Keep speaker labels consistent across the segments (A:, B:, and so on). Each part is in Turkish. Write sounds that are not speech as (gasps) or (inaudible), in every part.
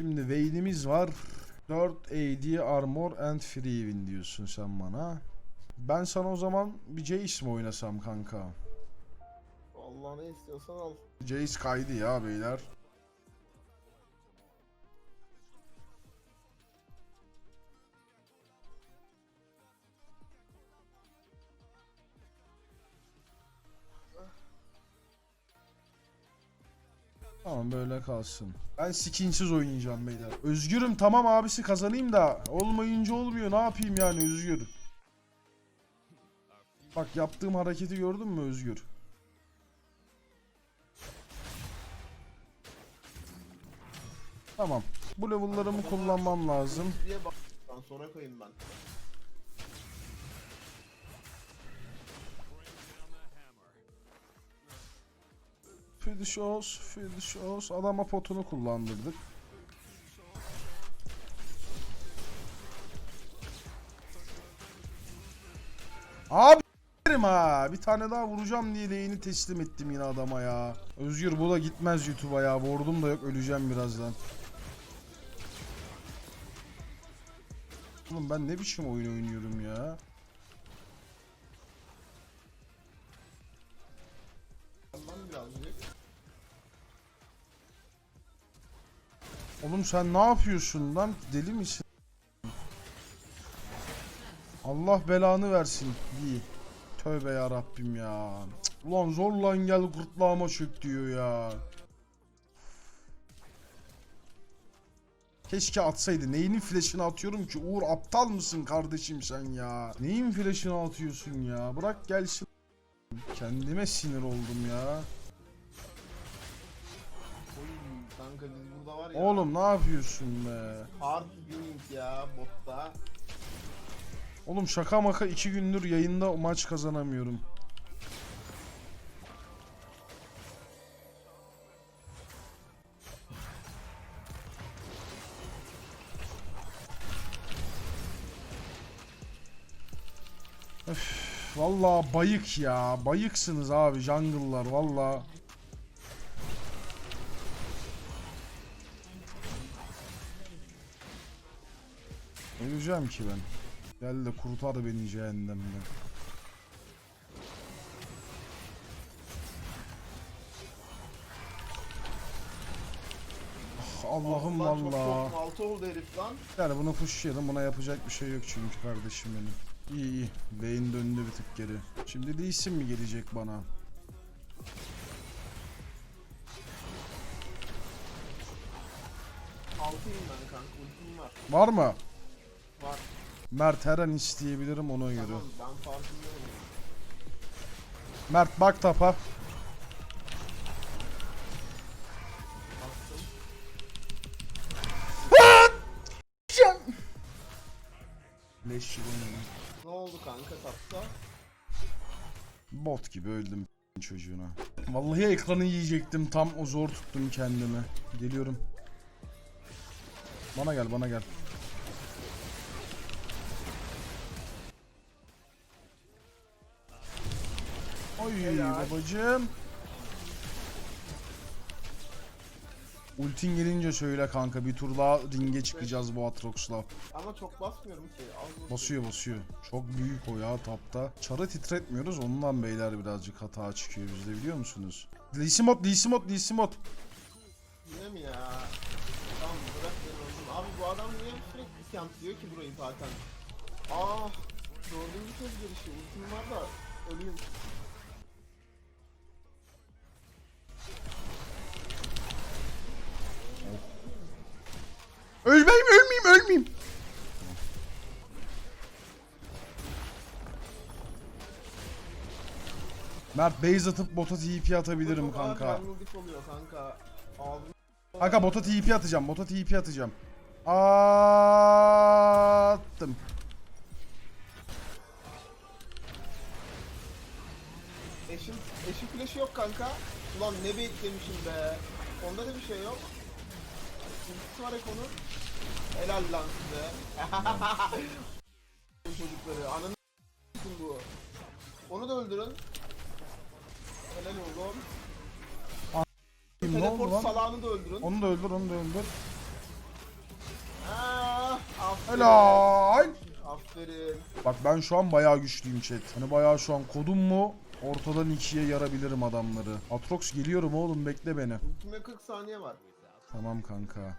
A: Şimdi Vayne'imiz var. 4 AD armor and free win diyorsun sen bana. Ben sana o zaman bir Jace mi oynasam kanka?
B: Allah ne istiyorsan al.
A: Jace kaydı ya beyler. Tamam böyle kalsın. Ben skinsiz oynayacağım beyler. Özgürüm tamam abisi kazanayım da olmayınca olmuyor ne yapayım yani Özgür. Bak yaptığım hareketi gördün mü Özgür? Tamam. Bu level'larımı kullanmam lazım.
B: Sonra koyayım ben.
A: Feed shows, feed shows. Adama potunu kullandırdık. Abi ha. Bir tane daha vuracağım diye lane'i teslim ettim yine adama ya. Özgür bu da gitmez YouTube'a ya. Ward'um da yok öleceğim birazdan. Oğlum ben ne biçim oyun oynuyorum ya. Oğlum sen ne yapıyorsun lan? Deli misin? Allah belanı versin. İyi. Tövbe ya Rabbim ya. Cık, Ulan zor lan gel gırtlağıma çök diyor ya. Keşke atsaydı. Neyinin flash'ını atıyorum ki? Uğur aptal mısın kardeşim sen ya? Neyin flash'ını atıyorsun ya? Bırak gelsin. Kendime sinir oldum ya.
B: Kanka biz burada var ya.
A: Oğlum ne yapıyorsun be?
B: Hard viewing ya botta.
A: Oğlum şaka maka iki gündür yayında maç kazanamıyorum. Öf, vallahi bayık ya. Bayıksınız abi jungle'lar valla. Öleceğim ki ben. Gel de kurtar beni cehennemden. Ah, Allah'ım
B: Çok
A: valla.
B: altı oldu herif lan.
A: Yani bunu pushlayalım. Buna yapacak bir şey yok çünkü kardeşim benim. İyi iyi. Beyin döndü bir tık geri. Şimdi de isim mi gelecek bana?
B: Altıyım ben kanka ultim var.
A: Var mı?
B: Var.
A: Mert her an isteyebilirim ona göre.
B: Tamam ben farkındayım.
A: Mert bak tapa. Leş.
B: Ne oldu kanka tapta?
A: Bot gibi öldüm (laughs) çocuğuna. Vallahi ekranı yiyecektim tam o zor tuttum kendimi. Geliyorum. Bana gel bana gel. Babacım. Ultin gelince söyle kanka bir tur daha ringe çıkacağız bu Atrox'la.
B: Ama çok basmıyorum ki. Az
A: Basıyor basıyor. Çok büyük o ya tapta. Çarı titretmiyoruz ondan beyler birazcık hata çıkıyor bizde biliyor musunuz? Lisimot, Lisimot, Lisimot.
B: Yine mi ya? Tamam bırak oğlum. Abi bu adam niye sürekli kempliyor ki burayı zaten? Ah! Dördüncü kez gelişi. Ultim var da öleyim.
A: Ölmeyeyim, ölmeyeyim, ölmeyeyim. Mert base atıp bota TP atabilirim kanka.
B: oluyor kanka. Ağzım
A: Kanka bota TP atacağım, bota TP atacağım. Attım.
B: Eşin, eşin flash'ı yok kanka. Ulan ne beklemişim be. Onda da bir şey yok. Var Eko'nun. Helal lan size. (laughs) Çocukları. Ananı bu. Onu da öldürün. Helal oğlum.
A: Ne oldu
B: Teleport
A: lan?
B: salağını da öldürün.
A: Onu da öldür, onu da öldür.
B: aferin.
A: Helal.
B: Aferin.
A: Bak ben şu an bayağı güçlüyüm chat. Hani bayağı şu an kodum mu? Ortadan ikiye yarabilirim adamları. Atrox geliyorum oğlum bekle beni.
B: Ultime 40 saniye var.
A: Tamam kanka.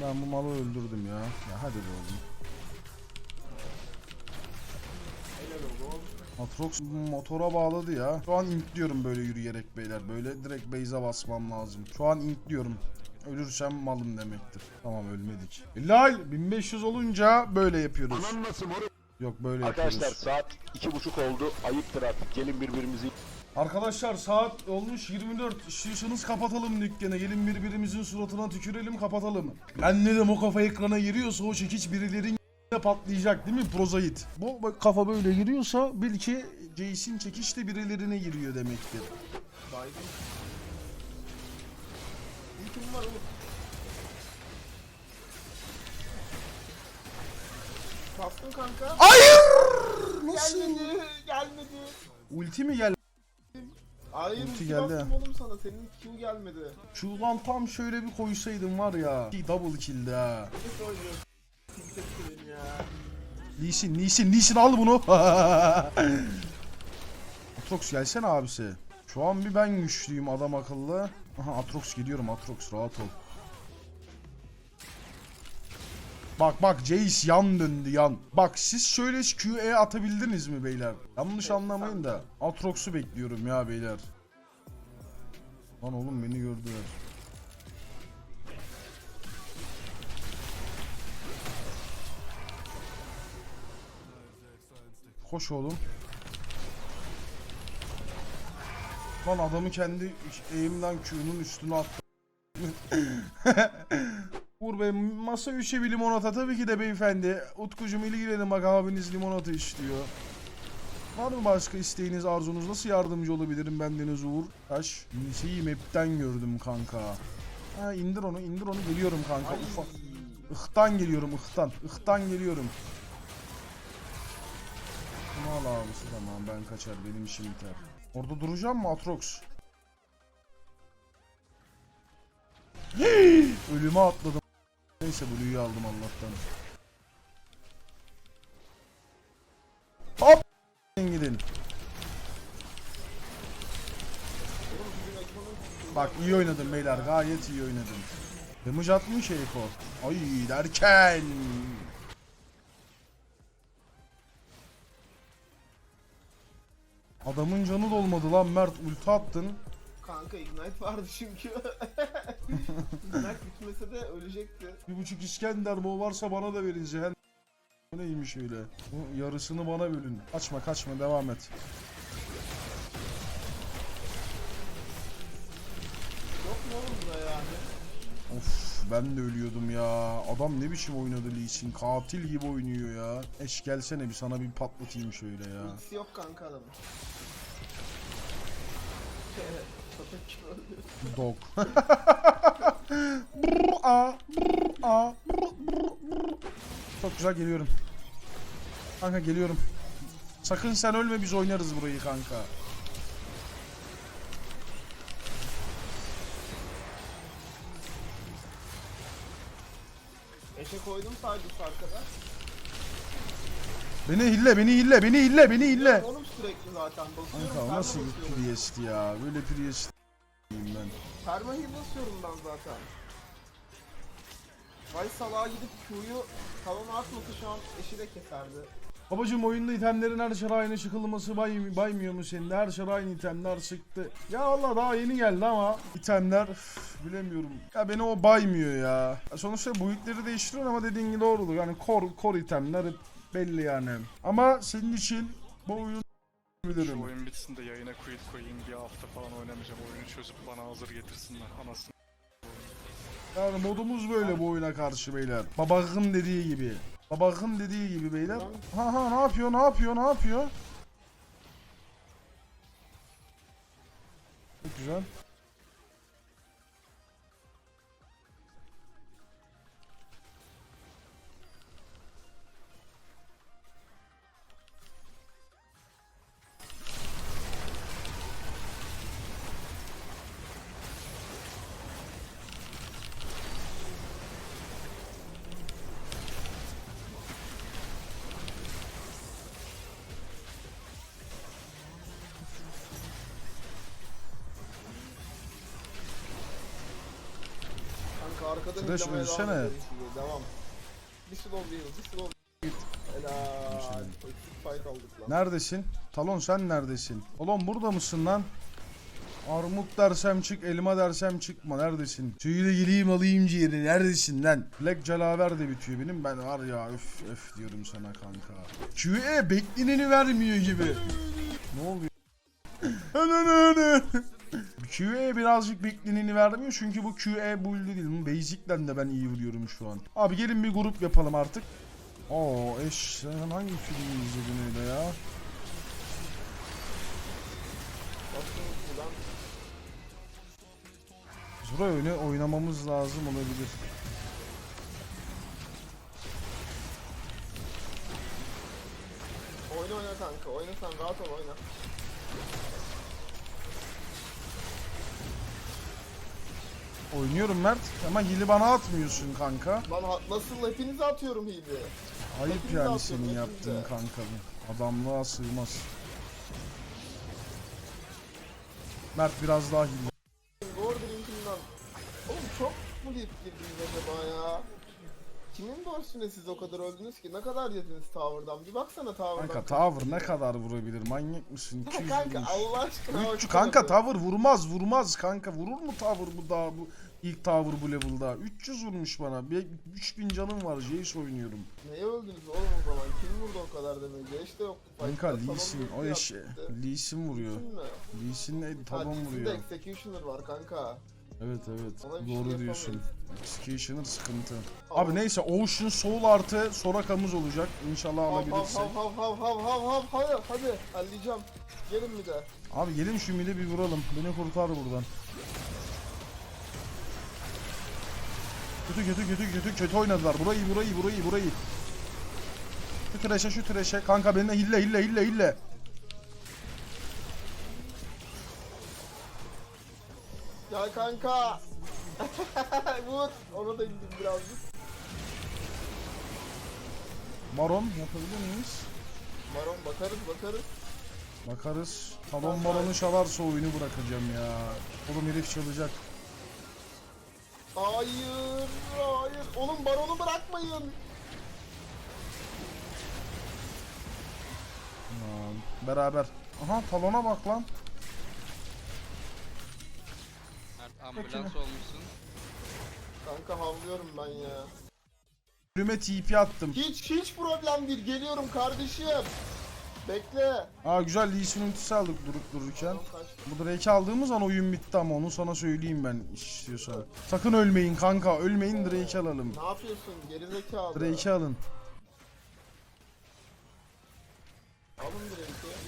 A: Ben bu malı öldürdüm ya. Ya hadi be oğlum. Atrox motora bağladı ya. Şu an intliyorum böyle yürüyerek beyler. Böyle direkt base'e basmam lazım. Şu an intliyorum. Ölürsem malım demektir. Tamam ölmedik. Lal 1500 olunca böyle yapıyoruz.
C: Anan nasıl moruk?
A: Yok böyle
C: Arkadaşlar
A: yapıyoruz.
C: saat iki buçuk oldu. Ayıptır artık. Gelin birbirimizi
A: Arkadaşlar saat olmuş 24. İstiyorsanız kapatalım dükkanı. Gelin birbirimizin suratına tükürelim kapatalım. Ben dedim o kafa ekrana giriyorsa o çekiç birilerin (laughs) patlayacak değil mi Prozait? Bu bak kafa böyle giriyorsa bil ki Jace'in çekiç de birilerine giriyor demektir.
B: Baygın. Ultim var oğlum. Bastın kanka.
A: Hayır! Nasıl?
B: Gelmedi. Gelmedi.
A: Ulti mi geldi?
B: Hayır
A: Ulti
B: ulti
A: geldi.
B: bastım oğlum sana. Senin Q gelmedi.
A: Şu lan tam şöyle bir koysaydım var ya. Double kill'di ha.
B: Ne söylüyorsun? Siktir ya.
A: Sin, Lee Sin al bunu. (laughs) Atrox gelsene abisi. Şu an bir ben güçlüyüm adam akıllı. Aha Atrox geliyorum Atrox rahat ol. Bak bak Jace yan döndü yan. Bak siz şöyle QE atabildiniz mi beyler? Yanlış anlamayın da. Atrox'u bekliyorum ya beyler. Lan oğlum beni gördüler. Koş oğlum. Lan adamı kendi eğimden Q'nun üstüne attı. (laughs) Uğur Bey masa 3'e bir limonata tabii ki de beyefendi. Utkucuğum ilgilenin bak abiniz limonata istiyor. Var mı başka isteğiniz, arzunuz? Nasıl yardımcı olabilirim bendeniz Uğur? Taş. Şeyi map'ten gördüm kanka. Ha indir onu, indir onu. Geliyorum kanka.
B: Ay.
A: Ufak. Ihtan geliyorum, ıhtan. Ihtan geliyorum. Bunu al abisi tamam ben kaçar benim işim biter. Orada duracağım mı Atrox? (gasps) Ölüme atladım. Neyse Blue'yu aldım Allah'tan. Hop!
B: Ekranın
A: Bak iyi oynadın beyler gayet iyi oynadın. Damage atmış Eiko. Ay derken. Adamın canı dolmadı lan Mert ulti attın.
B: Kanka Ignite vardı çünkü. (laughs) Ignite bitmese de ölecekti.
A: Bir buçuk İskender bu varsa bana da verin Cehen. Bu neymiş öyle? Bu yarısını bana bölün. Kaçma kaçma devam et.
B: Yok mu oğlum bunda yani?
A: Of ben de ölüyordum ya. Adam ne biçim oynadı Lee Sin. Katil gibi oynuyor ya. Eş gelsene bir sana bir patlatayım şöyle ya.
B: Ultisi yok kanka adamın. (laughs)
A: Dog. Brr, a, brr, a, brr, brr, brr. Çok güzel geliyorum. Kanka geliyorum. Sakın sen ölme biz oynarız burayı kanka.
B: Eşe koydum sadece arkada.
A: Beni hille, beni hille, beni hille, beni hille.
B: Oğlum sürekli zaten basıyorum.
A: Kanka o nasıl bir. Priest ya? Böyle Priest ben.
B: Perma heal basıyorum ben zaten. Vay salağa gidip Q'yu talona atmasa şu an eşi de keserdi.
A: Babacım oyunda itemlerin her şara aynı çıkılması bay, baymıyor mu senin? Her şara aynı itemler çıktı. Ya Allah daha yeni geldi ama itemler üf, bilemiyorum. Ya beni o baymıyor ya. Ya Sonuçta boyutları değiştiriyor ama dediğin gibi doğrudur. Yani core, core itemler hep belli yani. Ama senin için bu oyun
D: Şu
A: bilirim.
D: oyun bitsin de yayına quit koyayım bir hafta falan oynamayacağım. Oyunu çözüp bana hazır getirsinler anasını.
A: Yani modumuz böyle bu oyuna karşı beyler. Babakın dediği gibi. Babakın dediği gibi beyler. Ha ha ne yapıyor ne yapıyor ne yapıyor? Çok güzel.
B: İzlemeye
A: ölsene.
B: devam. Bir slow değil, bir slow Helal. Eksik fight aldık lan.
A: Neredesin? Talon sen neredesin? Talon burada mısın lan? Armut dersem çık, elma dersem çıkma. Neredesin? Söyle geleyim alayım ciğeri. Neredesin lan? Black Calaver de bitiyor benim. Ben var ya öf öf diyorum sana kanka. QE bekleneni vermiyor gibi. ne oluyor? (laughs) QE birazcık bekleneni vermiyor çünkü bu QE build değil. Bu Basic'ten de ben iyi vuruyorum şu an. Abi gelin bir grup yapalım artık. Oo eş sen hangi filmi izledin öyle ya? Zura öyle oynamamız lazım olabilir.
B: Oyna oyna kanka, oyna sen rahat ol oyna.
A: Oynuyorum Mert ama hili bana atmıyorsun kanka.
B: Lan ha- nasıl hepinize atıyorum hili.
A: Ayıp
B: Hepiniz
A: yani senin
B: hepiniz
A: yaptığın
B: de.
A: kanka bu. Adamlığa sığmaz. Mert biraz daha hile.
B: Kimin borçluğuna siz o kadar öldünüz ki? Ne kadar yediniz tower'dan? Bir baksana tower'dan.
A: Kanka tavır ne kadar vurabilir manyak mısın? 200 (laughs)
B: Kanka. Allah aşkına.
A: Üç,
B: baksana
A: kanka
B: bir.
A: tavır vurmaz vurmaz kanka vurur mu tavır bu daha bu ilk tavır bu level'da 300 vurmuş bana bir 3000 canım var Jace oynuyorum
B: Neye öldünüz oğlum o zaman? Kim vurdu o kadar demeyi? İşte yok.
A: Kanka
B: Fight'ta
A: Lee Sin o
B: dövüşü
A: eş
B: yaptı.
A: Lee Sin vuruyor
B: Lee Sin mi?
A: Lee Sin ne
B: Ha,
A: talon
B: Lee Sin'de
A: vuruyor
B: Executioner var kanka.
A: Evet evet.
B: Ona bir şey
A: doğru diyorsun. Executioner sıkıntı. Abi neyse Ocean Soul artı Soraka'mız olacak. İnşallah
B: Hav hav
A: alabilirsek
B: hav hav hav hav hav hav hadi hadi. Halledeceğim. Gelin bir de.
A: Abi gelin şu midi bir vuralım. Beni kurtar buradan. Kötü kötü kötü kötü kötü oynadılar. Burayı burayı burayı burayı. Şu treşe şu treşe. Kanka benimle hille hille hille hille
B: Ya kanka. (laughs) Vur. Ona da indim birazcık.
A: Baron yapabilir miyiz?
B: Baron bakarız bakarız.
A: Bakarız. Talon balonu çalarsa oyunu bırakacağım ya. Oğlum herif çalacak.
B: Hayır, hayır. Oğlum baronu bırakmayın.
A: Beraber. Aha talona bak lan.
E: Ambulans olmuşsun.
B: Kanka havlıyorum ben ya.
A: Ölüme TP attım.
B: Hiç hiç problem değil. Geliyorum kardeşim. Bekle.
A: Aa güzel Lee Sin ultisi aldık durup dururken. Bu Drake'i aldığımız an oyun bitti ama onu sana söyleyeyim ben istiyorsan. Sakın ölmeyin kanka. Ölmeyin Drake'i alalım.
B: Ne yapıyorsun? Gerizekalı.
A: Drake'i alın.
B: Alın Drake'i.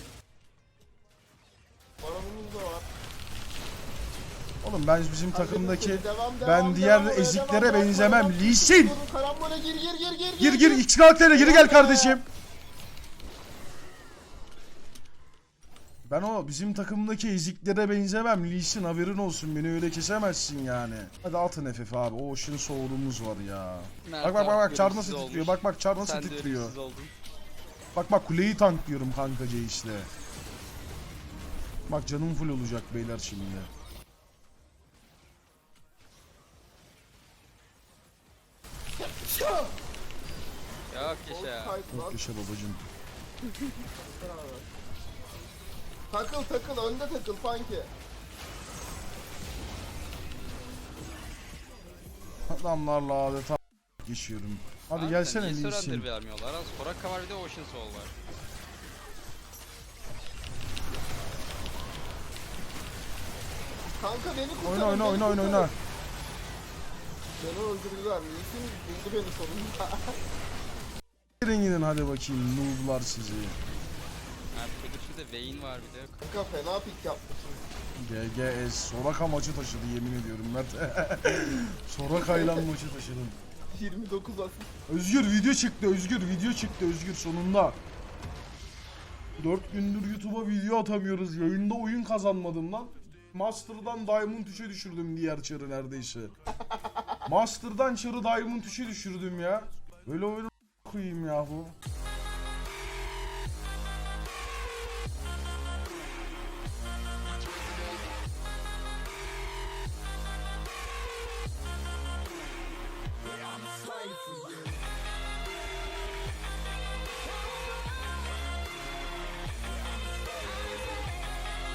B: Baronumuz da var.
A: Oğlum ben bizim takımdaki ben diğer eziklere benzemem.
B: devam.
A: Lee Sin!
B: Dur, Karambole gir gir gir gir
A: Gir gir X karaktere geri gel kardeşim. Ben o bizim takımdaki eziklere benzemem. Lee Sin haberin olsun beni öyle kesemezsin yani. Hadi atın FF abi. O Ocean Soul'umuz var ya.
E: Mert
A: Bak bak bak bak çar nasıl titriyor. Bak bak çar nasıl titriyor. Bak bak kuleyi tanklıyorum kanka Jace'le. Bak canım full olacak beyler şimdi.
E: Yok yaşa.
A: Çok yaşa babacım. (laughs)
B: Takıl takıl önde takıl Funky.
A: Adamlarla adeta (laughs) geçiyorum. Hadi
E: Kanka,
A: gelsene
E: niye
A: Lee
E: surrender
A: Sin.
E: vermiyorlar? Az Soraka var bir de Ocean Soul var.
B: Kanka beni kurtarın.
A: Oyna oyna oyna oyna oyna.
B: Beni öldürdüler. Nisin buldu beni sonunda. (laughs)
A: Girin gidin hadi bakayım nooblar sizi.
E: Mert Kılıç'ta da Vayne var bir de.
B: Kanka fena pik yapmışsın.
A: GGS Soraka maçı taşıdı yemin ediyorum Mert. (laughs) Soraka'yla maçı taşıdım.
B: 29 asist.
A: Özgür video çıktı Özgür video çıktı Özgür sonunda. 4 gündür YouTube'a video atamıyoruz. Yayında oyun kazanmadım lan. Master'dan Diamond 3'e düşürdüm diğer çarı neredeyse. (laughs) Master'dan çarı Diamond 3'e düşürdüm ya. Böyle oyun koyayım yahu.